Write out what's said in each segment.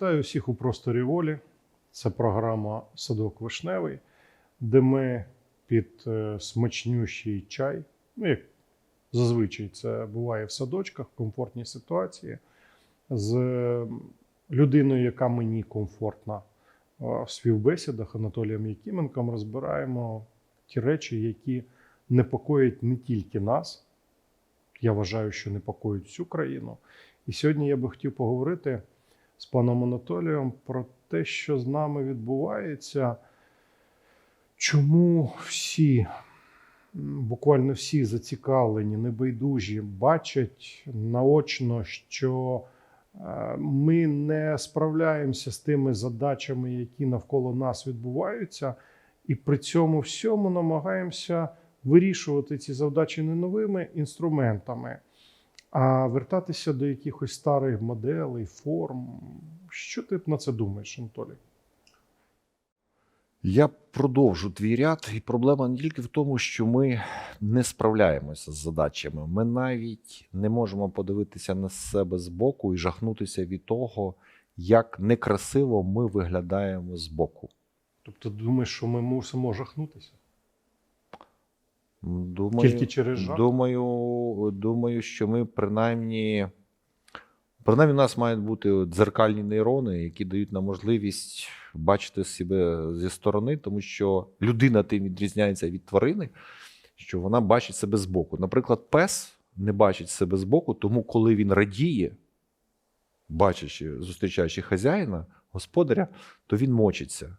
Вітаю всіх у просторі волі. Це програма Садок Вишневий, де ми під е, смачнющий чай, ну як зазвичай це буває в садочках, в комфортній ситуації, з людиною, яка мені комфортна е, в співбесідах Анатолієм Якименком розбираємо ті речі, які непокоять не тільки нас. Я вважаю, що непокоїть всю країну. І сьогодні я би хотів поговорити з паном Анатолієм про те, що з нами відбувається, чому всі, буквально всі зацікавлені, небайдужі, бачать наочно, що е, ми не справляємося з тими задачами, які навколо нас відбуваються, і при цьому всьому намагаємося вирішувати ці завдачі не новими інструментами, а вертатися до якихось старих моделей, форм. Що ти на це думаєш, Анатолій? Я продовжу твій ряд, і проблема не тільки в тому, що ми не справляємося з задачами. Ми навіть не можемо подивитися на себе збоку і жахнутися від того, як некрасиво ми виглядаємо збоку. Тобто, думаєш, що ми мусимо жахнутися? Думаю, Тільки через жах? Думаю, думаю, що ми принаймні. Принаймні, у нас мають бути дзеркальні нейрони, які дають нам можливість бачити себе зі сторони, тому що людина тим відрізняється від тварини, що вона бачить себе збоку. Наприклад, пес не бачить себе збоку, тому коли він радіє, бачачи, зустрічаючи хазяїна, господаря, то він мочиться.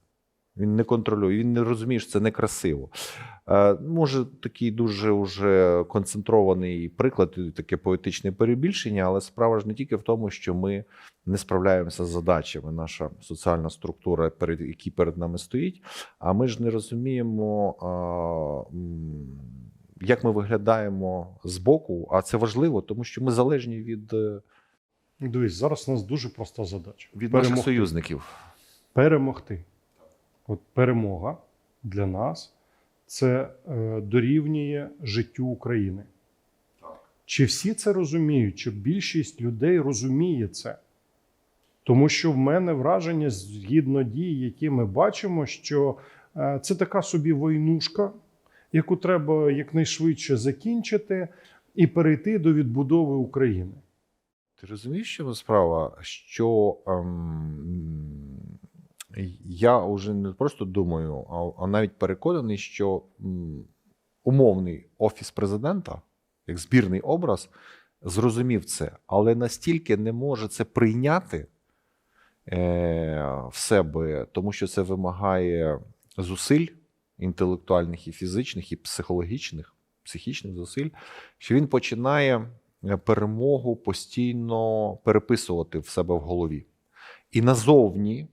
Він не контролює, він не розуміє, що це некрасиво. Е, може, такий дуже уже концентрований приклад, і таке поетичне перебільшення, але справа ж не тільки в тому, що ми не справляємося з задачами, наша соціальна структура, перед які перед нами стоїть. А ми ж не розуміємо, м, як ми виглядаємо збоку, а це важливо, тому що ми залежні від, е, Дивись, зараз у нас дуже проста задача. від наших союзників. Перемогти. От перемога для нас це е, дорівнює життю України. Чи всі це розуміють? Чи більшість людей розуміє це? Тому що в мене враження, згідно дій, які ми бачимо, що е, це така собі войнушка, яку треба якнайшвидше закінчити і перейти до відбудови України. Ти розумієш, що справа? Що ем, я вже не просто думаю, а, а навіть переконаний, що м, умовний офіс президента, як збірний образ, зрозумів це, але настільки не може це прийняти е, в себе, тому що це вимагає зусиль інтелектуальних і фізичних, і психологічних, психічних зусиль, що він починає е, перемогу постійно переписувати в себе в голові. І назовні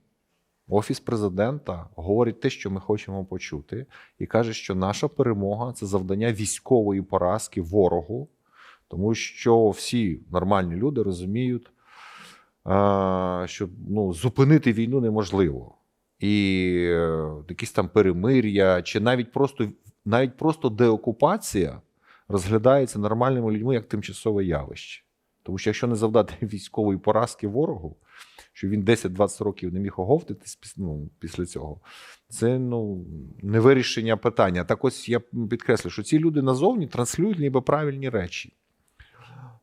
Офіс президента говорить те, що ми хочемо почути, і каже, що наша перемога це завдання військової поразки ворогу, тому що всі нормальні люди розуміють, що ну, зупинити війну неможливо. І е, якісь там перемир'я, чи навіть просто, навіть просто деокупація розглядається нормальними людьми як тимчасове явище. Тому що якщо не завдати військової поразки ворогу, що він 10-20 років не міг оговтатись ну, після цього, це ну, не вирішення питання. Так ось я підкреслю, що ці люди назовні транслюють ніби правильні речі.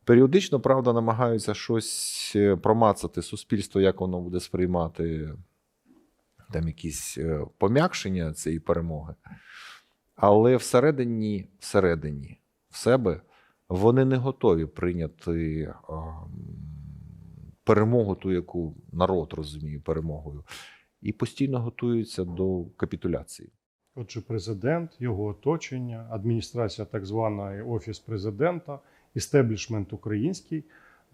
Періодично, правда, намагаються щось е, промацати суспільство, як воно буде сприймати там якісь е, пом'якшення цієї перемоги. Але всередині, всередині в себе вони не готові прийняти перемогу, ту, яку народ розуміє перемогою, і постійно готуються до капітуляції. Отже, президент, його оточення, адміністрація, так звана офіс президента, істеблішмент український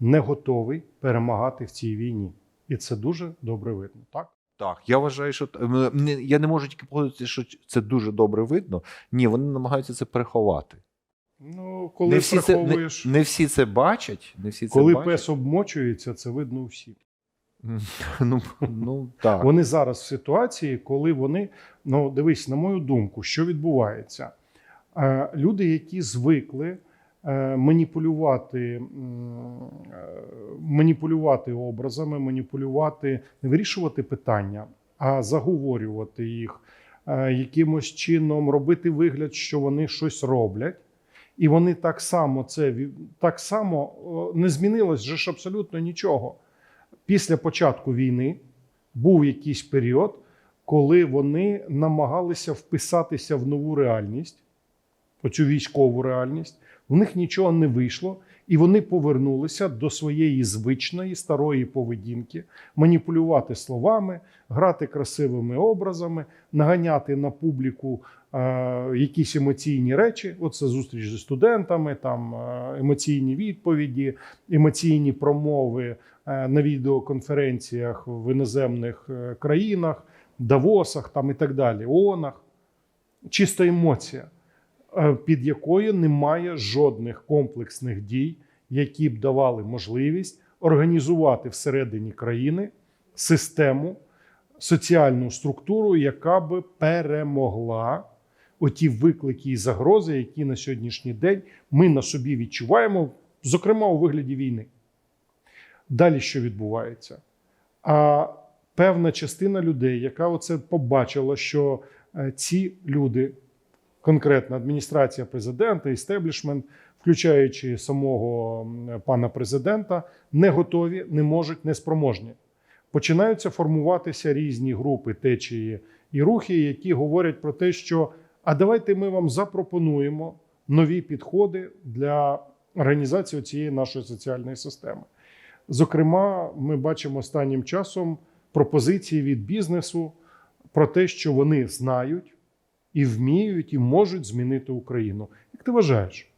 не готовий перемагати в цій війні. І це дуже добре видно. Так Так, я вважаю, що не- я не можу тільки погодитися, що це дуже добре видно. Ні, вони намагаються це переховати. Ну коли не, всі це, не, не всі це бачать. Не всі це коли бачать. пес обмочується, це видно у всіх. Ну, ну так. Вони зараз в ситуації, коли вони ну дивись, на мою думку, що відбувається. Е, Люди, які звикли е, маніпулювати, е, маніпулювати образами, маніпулювати, не вирішувати питання, а заговорювати їх, е, якимось чином робити вигляд, що вони щось роблять. І вони так само це так само не змінилось же ж абсолютно нічого. Після початку війни був якийсь період, коли вони намагалися вписатися в нову реальність, оцю військову реальність. У них нічого не вийшло, і вони повернулися до своєї звичної старої поведінки, маніпулювати словами, грати красивими образами, наганяти на публіку е, якісь емоційні речі. Оце зустріч зі студентами, там е, емоційні відповіді, емоційні промови е, на відеоконференціях в іноземних е, країнах, Давосах там і так далі, ООНах. Чиста емоція, під якою немає жодних комплексних дій, які б давали можливість організувати всередині країни систему, соціальну структуру, яка би перемогла оті виклики і загрози, які на сьогоднішній день ми на собі відчуваємо, зокрема у вигляді війни. Далі що відбувається? А певна частина людей, яка оце побачила, що е, ці люди, конкретна адміністрація президента, істеблішмент, включаючи самого пана президента, не готові, не можуть, не спроможні. Починаються формуватися різні групи, течії і рухи, які говорять про те, що а давайте ми вам запропонуємо нові підходи для організації цієї нашої соціальної системи. Зокрема, ми бачимо останнім часом пропозиції від бізнесу про те, що вони знають і вміють, і можуть змінити Україну. Як ти вважаєш,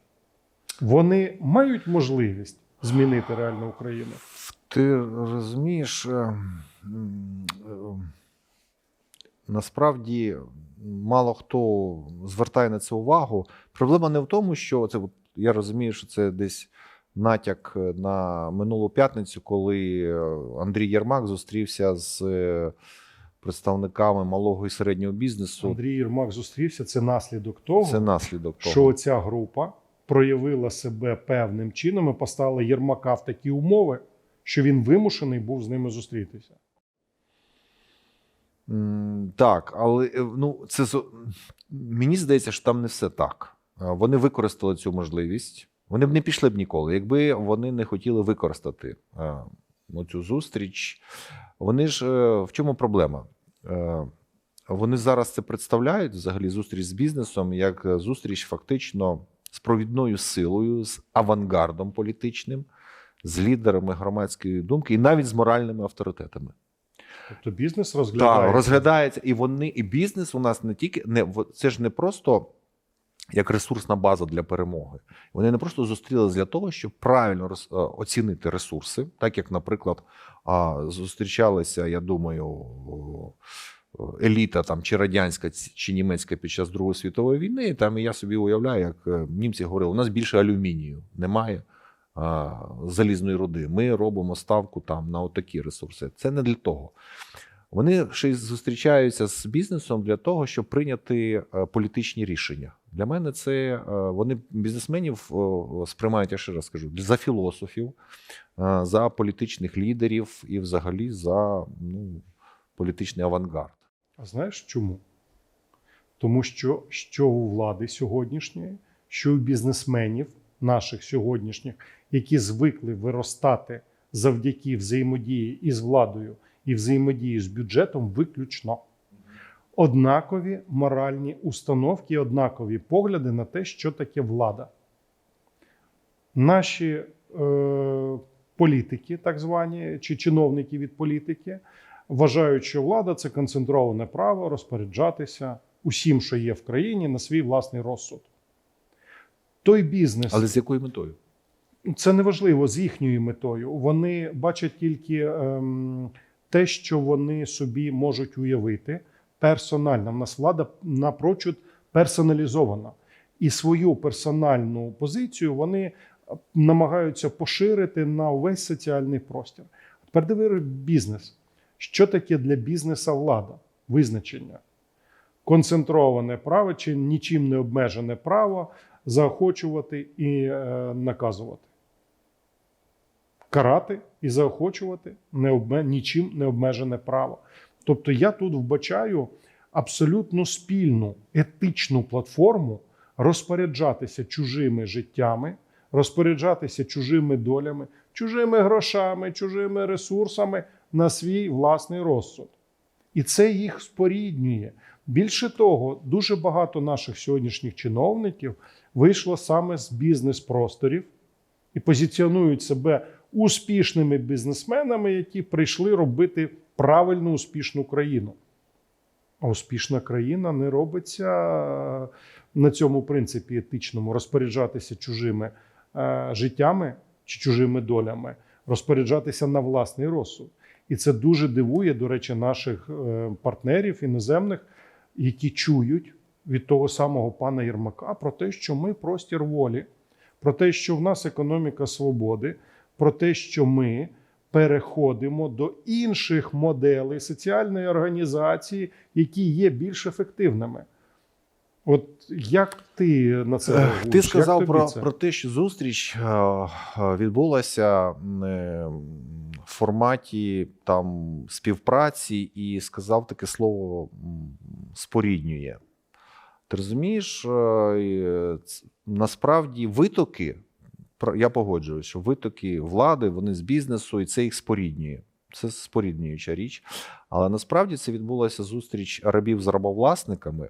вони мають можливість змінити реальну Україну? Ти розумієш, е, е, насправді мало хто звертає на це увагу. Проблема не в тому, що це я розумію, що це десь натяк на минулу п'ятницю, коли е, Андрій Єрмак зустрівся з представниками малого і середнього бізнесу. Андрій Єрмак зустрівся. Це наслідок того, Це наслідок того. що ця група проявила себе певним чином і поставила Єрмака в такі умови, що він вимушений був з ними зустрітися. Так, але е, ну, це мені здається, що там не все так. Е, Вони використали цю можливість. Вони б не пішли б ніколи, якби вони не хотіли використати е, цю зустріч. Вони ж е, в чому проблема? Е, Вони зараз це представляють взагалі зустріч з бізнесом як е, зустріч фактично з провідною силою, з авангардом політичним, з лідерами громадської думки і навіть з моральними авторитетами. Тобто бізнес розглядає. Так, розглядається, і вони, і бізнес у нас не тільки не це ж не просто як ресурсна база для перемоги. Вони не просто зустрілися для того, щоб правильно е, оцінити ресурси, так як, наприклад, зустрічалися, я думаю, еліта там чи радянська, чи німецька під час Другої світової війни. Там і я собі уявляю, як е, німці говорили: у нас більше алюмінію немає. Залізної руди. Ми робимо ставку там на отакі ресурси. Це не для того. Вони ще й зустрічаються з бізнесом для того, щоб прийняти е, політичні рішення. Для мене це е, вони бізнесменів сприймають, я ще раз скажу, за філософів, е, за політичних лідерів і взагалі за ну, політичний авангард. А знаєш чому? Тому що що у влади сьогоднішньої, що у бізнесменів наших сьогоднішніх, які звикли виростати завдяки взаємодії із владою і взаємодії з бюджетом, виключно. Однакові моральні установки, однакові погляди на те, що таке влада. Наші е, політики, так звані, чи чиновники від політики, вважають, що влада це концентроване право розпоряджатися усім, що є в країні, на свій власний розсуд. Той бізнес, Але з якою метою? це неважливо з їхньою метою. Вони бачать тільки ем, те, що вони собі можуть уявити персонально. В нас влада напрочуд персоналізована. І свою персональну позицію вони е, намагаються поширити на увесь соціальний простір. Тепер диви бізнес. Що таке для бізнеса влада? Визначення. Концентроване право чи нічим не обмежене право заохочувати і е, наказувати. Карати і заохочувати необме... нічим не обмежене право. Тобто я тут вбачаю абсолютно спільну етичну платформу розпоряджатися чужими життями, розпоряджатися чужими долями, чужими грошами, чужими ресурсами на свій власний розсуд. І це їх споріднює. Більше того, дуже багато наших сьогоднішніх чиновників вийшло саме з бізнес-просторів і позиціонують себе успішними бізнесменами, які прийшли робити правильну успішну країну. А успішна країна не робиться на цьому принципі етичному розпоряджатися чужими е, життями чи чужими долями, розпоряджатися на власний розсуд. І це дуже дивує, до речі, наших е, партнерів іноземних, які чують від того самого пана Єрмака про те, що ми простір волі, про те, що в нас економіка свободи, про те, що ми переходимо до інших моделей соціальної організації, які є більш ефективними. От як ти на це реагуєш? Ти сказав про, це? про те, що зустріч е, е, відбулася е, в форматі там співпраці, і сказав таке слово споріднює. Ти розумієш, насправді витоки, я погоджуюсь, що витоки влади вони з бізнесу, і це їх споріднює. Це споріднююча річ. Але насправді це відбулася зустріч рабів з рабовласниками.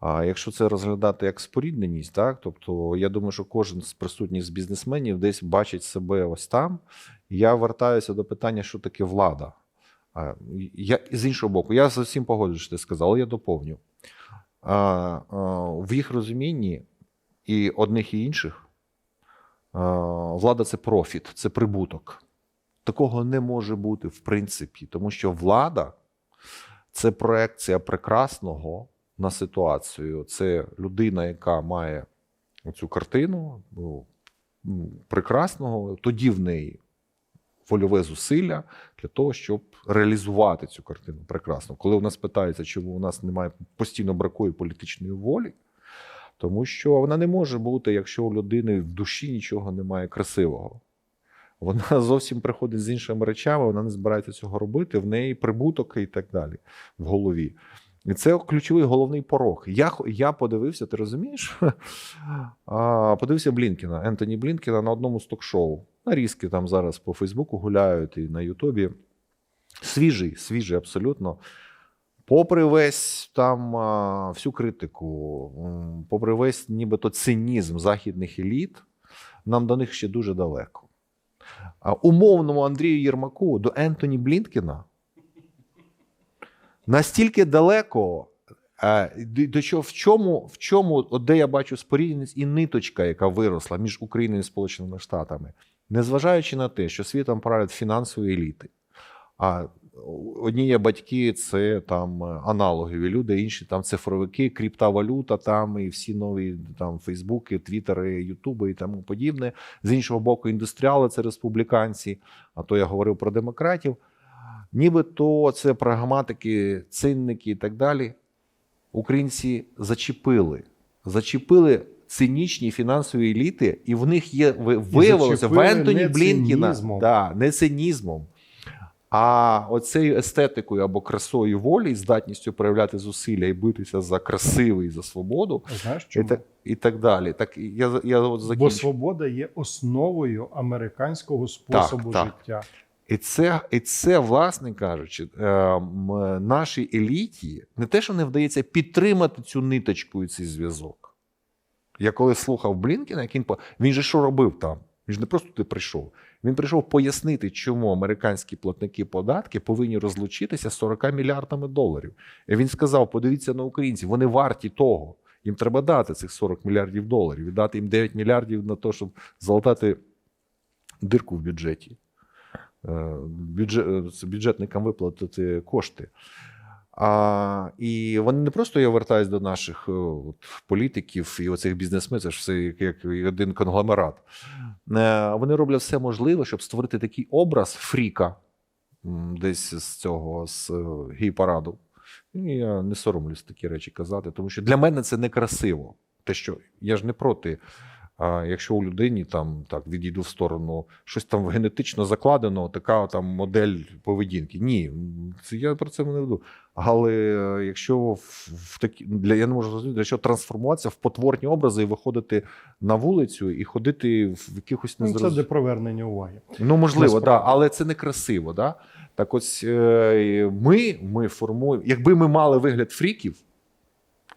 А якщо це розглядати як спорідненість, так тобто я думаю, що кожен з присутніх з бізнесменів десь бачить себе ось там. Я вертаюся до питання, що таке влада. Я з іншого боку, я з усім погоджуюсь, що ти сказав, але я доповню. В їх розумінні і одних і інших влада це профіт, це прибуток. Такого не може бути в принципі, тому що влада це проекція прекрасного на ситуацію. Це людина, яка має цю картину ну, прекрасного, тоді в неї вольове зусилля для того, щоб реалізувати цю картину прекрасно. Коли у нас питається, чому у нас немає постійно бракує політичної волі, тому що вона не може бути, якщо у людини в душі нічого немає красивого. Вона зовсім приходить з іншими речами, вона не збирається цього робити, в неї прибуток і так далі в голові. І це ключовий головний порог. Я, я подивився, ти розумієш? А, подивився Блінкіна, Ентоні Блінкіна на одному з ток-шоу. Нарізки там зараз по Фейсбуку гуляють і на Ютубі. Свіжий, свіжий абсолютно. Попри весь там всю критику, попри весь нібито цинізм західних еліт, нам до них ще дуже далеко. Умовному Андрію Єрмаку до Ентоні Блінкіна настільки далеко, до- чого, в чому, в чому, от де я бачу спорідненість і ниточка, яка виросла між Україною і Сполученими Штатами, незважаючи на те, що світом правлять фінансові еліти. А одні є батьки, це там е, аналогові люди, інші там цифровики, криптовалюта, там і всі нові там Фейсбуки, Твіттери, Ютуби і тому подібне. З іншого боку, індустріали це республіканці. А то я говорив про демократів. Нібито це прагматики, цинники і так далі. Українці зачепили. Зачепили цинічні фінансові еліти, і в них є виявилося в Ентоні Блінкіна. Да, не цинізмом. А оцею естетикою або красою волі, і здатністю проявляти зусилля і битися за красивий, за свободу, Знаєш і так, і так далі. Так я, я от Бо свобода є основою американського способу так. життя. І це, і це, власне кажучи, е, нашій еліті не те, що не вдається підтримати цю ниточку і цей зв'язок. Я коли слухав Блінкіна, як він, він же що робив там? Він ж не просто туди прийшов. Він прийшов пояснити, чому американські платники податки повинні розлучитися з 40 мільярдами доларів. І він сказав: подивіться на українців, вони варті того. Їм треба дати цих 40 мільярдів доларів і дати їм 9 мільярдів на те, щоб залатати дирку в бюджеті. Е, бюджет, бюджетникам виплатити кошти. А, і вони не просто я вертаюсь до наших е, от, політиків і оцих бізнесменів, це ж все як, як один конгломерат. Е, вони роблять все можливе, щоб створити такий образ фріка десь з цього з е, гей-параду. Я не соромлюсь такі речі казати, тому що для мене це некрасиво. те, що я ж не проти. А якщо у людині там так відійду в сторону, щось там генетично закладено, така там модель поведінки. Ні, це я про це не веду. Але е, якщо в, в такі для я не можу зрозуміти, для чого трансформуватися в потворні образи і виходити на вулицю і ходити в якихось Ну, Це для привернення уваги. Ну, можливо, Насправді. да, але це не красиво. Да? Так ось е, ми, ми формуємо, якби ми мали вигляд фріків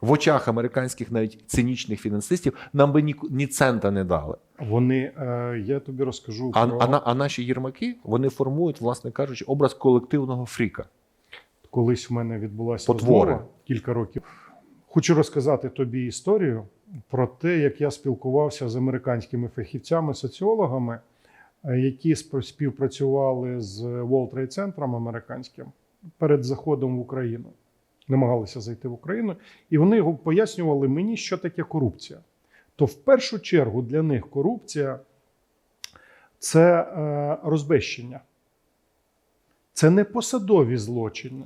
в очах американських навіть цинічних фінансистів, нам би ні, ні цента не дали. Вони, е, я тобі розкажу А, про а, а наші єрмаки вони формують, власне кажучи, образ колективного фріка. колись в мене відбулася Потвори. розмова кілька років. Хочу розказати тобі історію про те, як я спілкувався з американськими фахівцями, соціологами, е, які спів- співпрацювали з World Trade Center американським перед заходом в Україну. Намагалися зайти в Україну, і вони пояснювали мені, що таке корупція. То в першу чергу для них корупція це е, розбещення. Це не посадові злочини,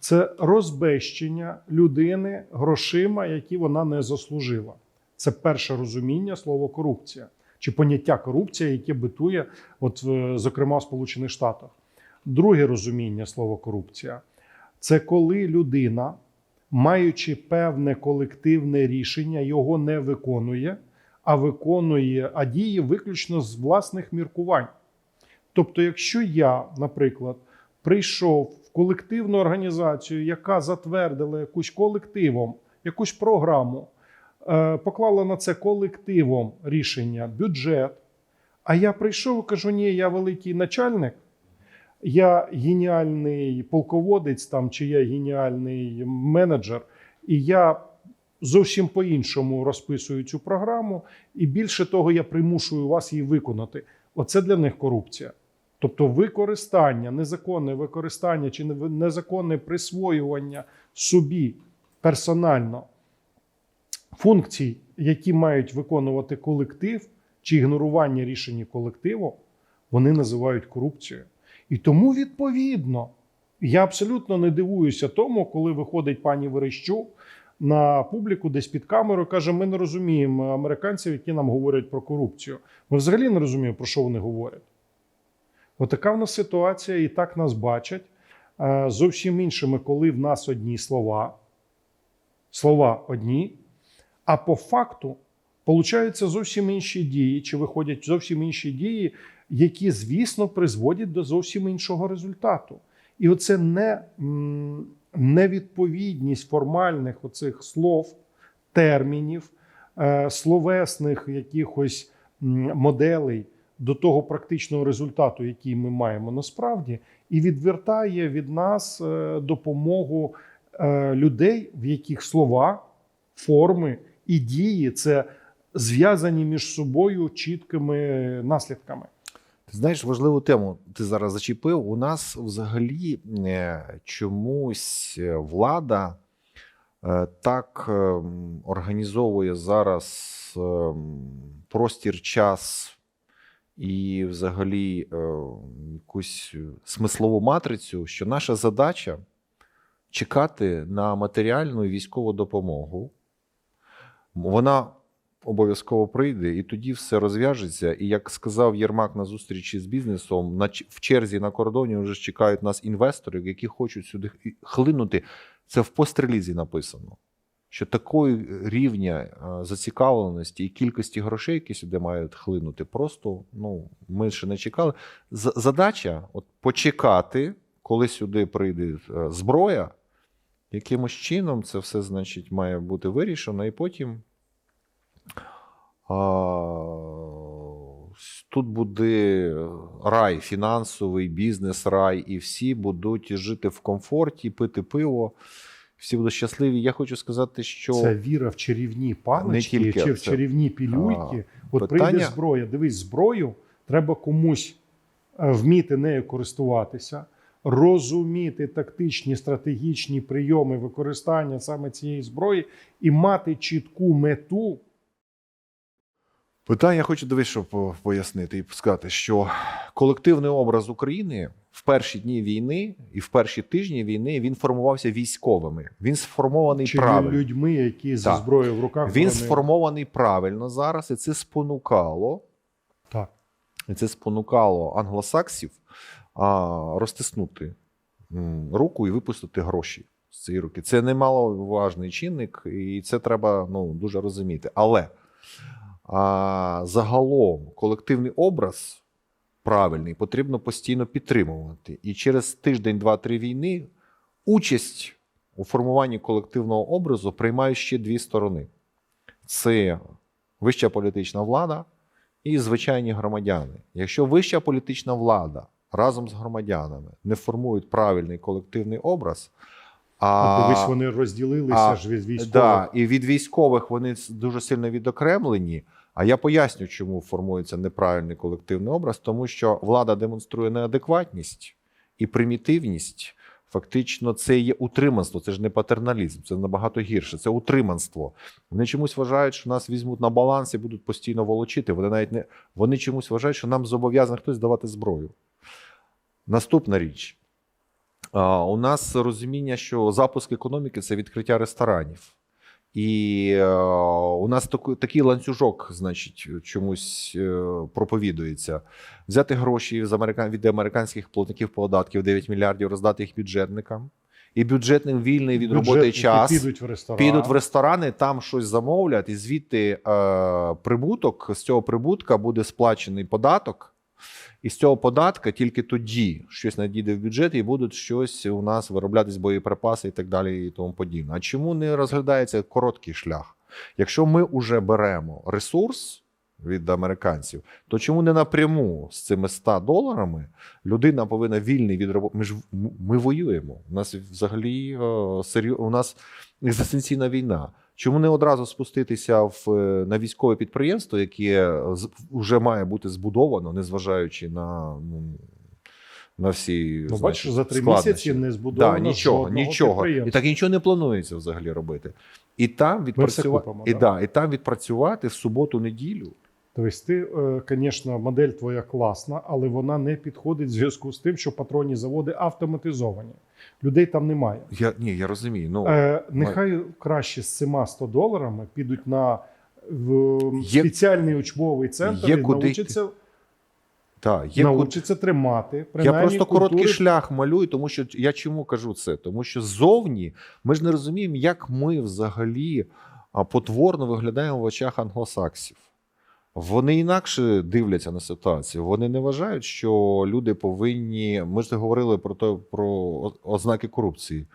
це розбещення людини грошима, які вона не заслужила. Це перше розуміння слова корупція чи поняття корупція, яке битує, от, зокрема, в Сполучених Штатах. Друге розуміння слова корупція це коли людина, маючи певне колективне рішення, його не виконує, а виконує, а діє виключно з власних міркувань. Тобто, якщо я, наприклад, прийшов в колективну організацію, яка затвердила якусь колективом, якусь програму, е, поклала на це колективом рішення, бюджет. А я прийшов і кажу: ні, я великий начальник, я геніальний полководець там, чи я геніальний менеджер, і я зовсім по-іншому розписую цю програму, і більше того, я примушую вас її виконати. Оце для них корупція. Тобто використання, незаконне використання чи незаконне присвоювання собі персонально функцій, які мають виконувати колектив, чи ігнорування рішення колективу, вони називають корупцією. І тому, відповідно, я абсолютно не дивуюся тому, коли виходить пані Верещук на публіку десь під камерою, каже: ми не розуміємо американців, які нам говорять про корупцію. Ми взагалі не розуміємо, про що вони говорять. Отака в нас ситуація, і так нас бачать. Е, Зовсім іншими, коли в нас одні слова, слова одні, а по факту получаються зовсім інші дії, чи виходять зовсім інші дії, які, звісно, призводять до зовсім іншого результату. І оце не, невідповідність формальних оцих слов, термінів, е, словесних якихось моделей до того практичного результату, який ми маємо насправді, і відвертає від нас е, допомогу е, людей, в яких слова, форми і дії це зв'язані між собою чіткими наслідками. Ти знаєш важливу тему. Ти зараз зачепив. У нас взагалі е, чомусь е, влада е, так е, організовує зараз е, простір, час і взагалі якусь смислову матрицю, що наша задача чекати на матеріальну і військову допомогу. Вона обов'язково прийде, і тоді все розв'яжеться. І як сказав Єрмак на зустрічі з бізнесом, на в черзі на кордоні вже чекають нас інвестори, які хочуть сюди хлинути. Це в пострелізі написано. Що такої рівня е, зацікавленості і кількості грошей, які сюди мають хлинути, просто ну ми ще не чекали. Задача от почекати, коли сюди прийде е, зброя, якимось чином це все значить має бути вирішено, і потім тут буде рай, фінансовий бізнес, рай, і всі будуть жити в комфорті, пити пиво. Всі будуть щасливі. Я хочу сказати, що Це віра в чарівні палички тільки чи в це. чарівні пілюйки. От питання- прийде зброя. Дивись, зброю треба комусь е, вміти нею користуватися, розуміти тактичні стратегічні прийоми використання саме цієї зброї і мати чітку мету. Питання хочу дивись, щоб пояснити і сказати, що колективний образ України в перші дні війни і в перші тижні війни він формувався військовими. Він сформований Чи правильно. людьми, які зі зброєю в руках Він вони- сформований правильно зараз, і це спонукало. Так. І це спонукало англосаксів а, розтиснути руку і випустити гроші з цієї руки. Це немаловажний чинник, і це треба ну, дуже розуміти. Але а, загалом колективний образ правильний потрібно постійно підтримувати. І через тиждень, два-три війни участь у формуванні колективного образу приймають ще дві сторони: це вища політична влада і звичайні громадяни. Якщо вища політична влада разом з громадянами не формують правильний колективний образ, А, а, дивись, вони розділилися а, ж від військових. Да, і від військових вони дуже сильно відокремлені. А я поясню, чому формується неправильний колективний образ, тому що влада демонструє неадекватність і примітивність. Фактично, це є утриманство, це ж не патерналізм, це набагато гірше. Це утриманство. Вони чомусь вважають, що нас візьмуть на баланс і будуть постійно волочити. Вони навіть не вони чомусь вважають, що нам зобов'язаний хтось давати зброю. Наступна річ. У нас розуміння, що запуск економіки це відкриття ресторанів. І е, у нас таку, такий ланцюжок, значить, чомусь е, проповідується. Взяти гроші з американ, від американських платників податків 9 мільярдів, роздати їх бюджетникам. І бюджетним вільний від роботи час підуть в ресторан. підуть в ресторани, там щось замовлять, і звідти е, прибуток з цього прибутка буде сплачений податок. І з цього податка тільки тоді щось надійде в бюджет, і будуть щось у нас вироблятись боєприпаси і так далі, і тому подібне. А чому не розглядається короткий шлях? Якщо ми вже беремо ресурс від американців, то чому не напряму з цими 100 доларами людина повинна вільний від роботи? Ми ж ми воюємо. У нас взагалі е, у нас екзистенційна війна. Чому не одразу спуститися в, е, на військове підприємство, яке з- вже має бути збудовано, незважаючи на, ну, на всі Ну, бачиш, за три складнощі? місяці не збудовано Да, нічого, нічого. І так нічого не планується взагалі робити. І там відпрацювати, і, да. да, і там відпрацювати в суботу-неділю. Тобто, ти, звісно, модель твоя класна, але вона не підходить в зв'язку з тим, що патронні заводи автоматизовані. Людей там немає. Я, ні, я розумію. Ну, Е, нехай краще з цими 100 доларами підуть на в Є- спеціальний учбовий центр є і куди навчаться, та, є куди- навчаться тримати. Я просто короткий шлях малюю, тому що я чому кажу це? Тому що ззовні ми ж не розуміємо, як ми взагалі потворно виглядаємо в очах англосаксів. Вони інакше дивляться на ситуацію. Вони не вважають, що люди повинні. Ми ж говорили про то, про ознаки корупції.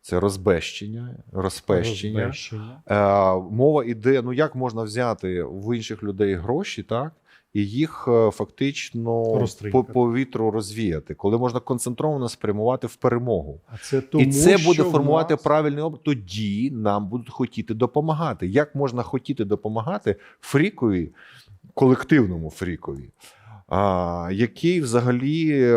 Це розбещення, розпещення. Розбещення. Е, мова іде: ну як можна взяти в інших людей гроші, так? І їх е, фактично Розтринькати. по, по вітру розвіяти, коли можна концентровано спрямувати в перемогу. А це тому, і це буде формувати нас- правильний образ. Тоді нам будуть хотіти допомагати. Як можна хотіти допомагати фрікові, колективному фрікові, а, який взагалі е,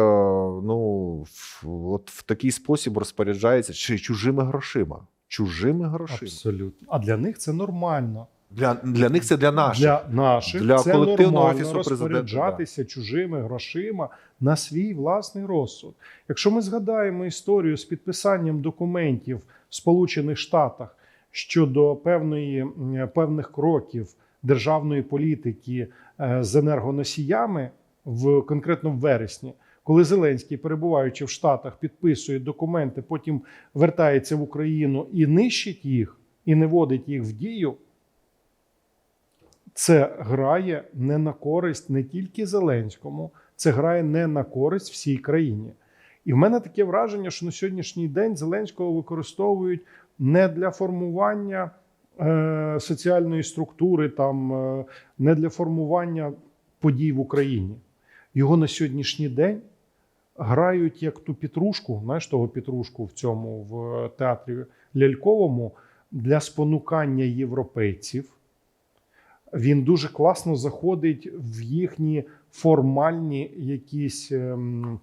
ну, в, от в такий спосіб розпоряджається чи чужими грошима. Чужими грошима. Абсолютно. А для них це нормально. Для, для них це для наших. Для наших Для це колективного нормально офісу президента, розпоряджатися чужими грошима на свій власний розсуд. Якщо ми згадаємо історію з підписанням документів в Сполучених Штатах щодо певної, певних кроків державної політики е, з енергоносіями в конкретно в вересні. Коли Зеленський, перебуваючи в Штатах, підписує документи, потім вертається в Україну і нищить їх, і не вводить їх в дію, це грає не на користь не тільки Зеленському, це грає не на користь всій країні. І в мене таке враження, що на сьогоднішній день Зеленського використовують не для формування соціальної структури, там, е, не для формування подій в Україні. Його на сьогоднішній день грають як ту петрушку, знаєш того петрушку в цьому в театрі ляльковому для спонукання європейців. Він дуже класно заходить в їхні формальні якісь ем,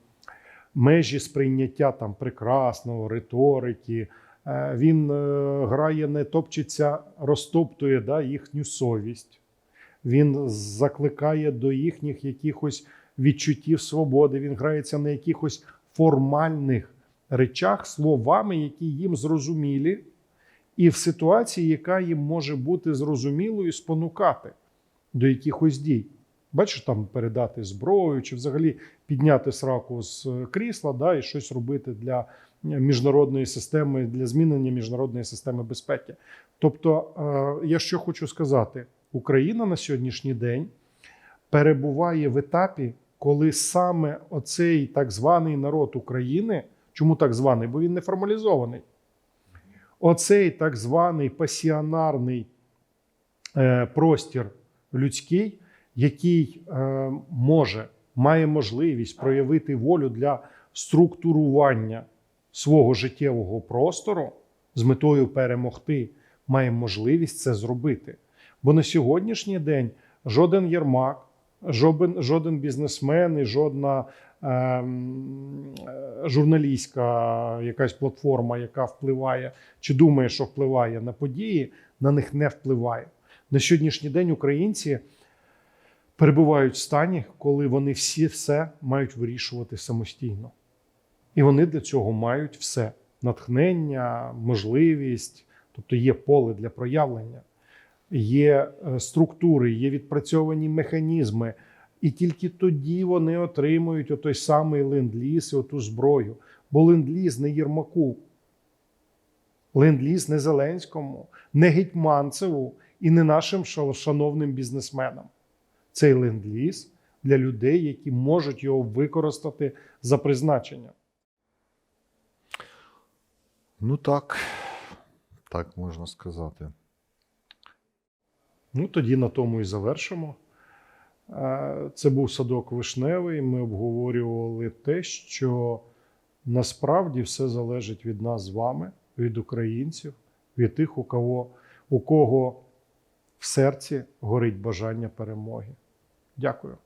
межі сприйняття там прекрасного, риторики. Е, він е, грає, не топчеться, розтоптує да, їхню совість. Він закликає до їхніх якихось відчуттів свободи. Він грається на якихось формальних речах, словами, які їм зрозумілі, і в ситуації, яка їм може бути зрозумілою, спонукати до якихось дій. Бачиш, там передати зброю чи взагалі підняти сраку з е, крісла да, і щось робити для міжнародної системи, для змінення міжнародної системи безпеки. Тобто, е, я що хочу сказати, Україна на сьогоднішній день перебуває в етапі, коли саме оцей так званий народ України, чому так званий? Бо він не формалізований. Оцей так званий пасіонарний е, простір людський, який е, може, має можливість проявити волю для структурування свого життєвого простору з метою перемогти, має можливість це зробити. Бо на сьогоднішній день жоден Єрмак, жоден, жоден бізнесмен і жодна е, журналістська якась платформа, яка впливає чи думає, що впливає на події, на них не впливає. На сьогоднішній день українці перебувають в стані, коли вони всі все мають вирішувати самостійно. І вони для цього мають все: натхнення, можливість, тобто є поле для проявлення, є е, структури, є відпрацьовані механізми. І тільки тоді вони отримують отой самий ленд-ліз і оту зброю. Бо ленд-ліз не Єрмаку, ленд-ліз не Зеленському, не Гетьманцеву і не нашим шановним бізнесменам. Цей ленд-ліз для людей, які можуть його використати за призначенням. Ну так, так можна сказати. Ну, тоді на тому і завершимо. Е, Це був садок вишневий. Ми обговорювали те, що насправді все залежить від нас з вами, від українців, від тих, у кого, у кого в серці горить бажання перемоги. Дякую.